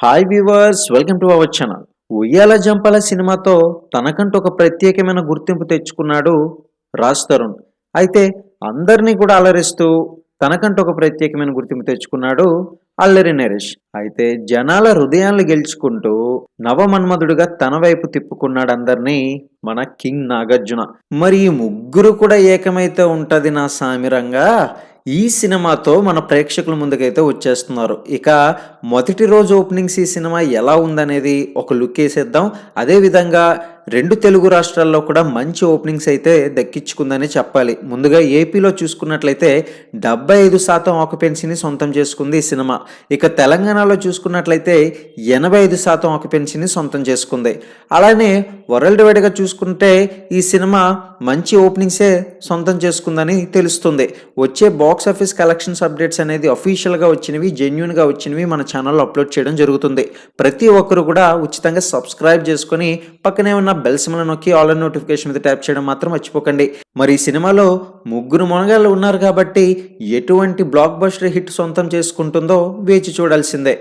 Hi viewers welcome to our channel Uyyala Jampala సినిమాతో తనకంటూ ఒక ప్రత్యేకమైన గుర్తింపు తెచ్చుకున్నాడు రాజ్ తరుణ్. అయితే అందరినీ కూడా అలరిస్తూ తనకంటూ ఒక ప్రత్యేకమైన గుర్తింపు తెచ్చుకున్నాడు అల్లరి నరేష్. అయితే జనాల హృదయాలను గెలుచుకుంటూ నవమన్మధుడిగా తన వైపు తిప్పుకున్నాడు అందరినీ మన కింగ్ నాగార్జున. మరి ఈ ముగ్గురు కూడా ఏకమైతే ఉంటది నా సామిరంగా? ఈ సినిమాతో మన ప్రేక్షకుల ముందుకైతే వచ్చేస్తున్నారు. ఇక మొదటి రోజు ఓపెనింగ్స్ ఈ సినిమా ఎలా ఉందనేది ఒక లుక్ వేసేద్దాం. అదేవిధంగా రెండు తెలుగు రాష్ట్రాల్లో కూడా మంచి ఓపెనింగ్స్ అయితే దక్కించుకుందని చెప్పాలి. ముందుగా ఏపీలో చూసుకున్నట్లయితే డెబ్బై ఐదు శాతం ఆక్యుపెన్సీని సొంతం చేసుకుంది ఈ సినిమా. ఇక తెలంగాణలో చూసుకున్నట్లయితే ఎనభై ఐదు శాతం ఆక్యుపెన్సీని సొంతం చేసుకుంది. అలానే వరల్డ్ వైడ్గా చూసుకుంటే ఈ సినిమా మంచి ఓపెనింగ్సే సొంతం చేసుకుందని తెలుస్తుంది. వచ్చే బాక్స్ ఆఫీస్ కలెక్షన్స్ అప్డేట్స్ అనేది అఫీషియల్గా వచ్చినవి జెన్యున్గా వచ్చినవి మన ఛానల్లో అప్లోడ్ చేయడం జరుగుతుంది. ప్రతి ఒక్కరు కూడా ఉచితంగా సబ్స్క్రైబ్ చేసుకొని పక్కనే ఉన్న బెల్ సిమ్ల నొక్కి ఆల్ నోటిఫికేషన్ మీద ట్యాప్ చేయడం మాత్రం మర్చిపోకండి. మరి ఈ సినిమాలో ముగ్గురు మొనగాళ్ళు ఉన్నారు కాబట్టి ఎటువంటి బ్లాక్ బస్టర్ హిట్ సొంతం చేసుకుంటుందో వేచి చూడాల్సిందే.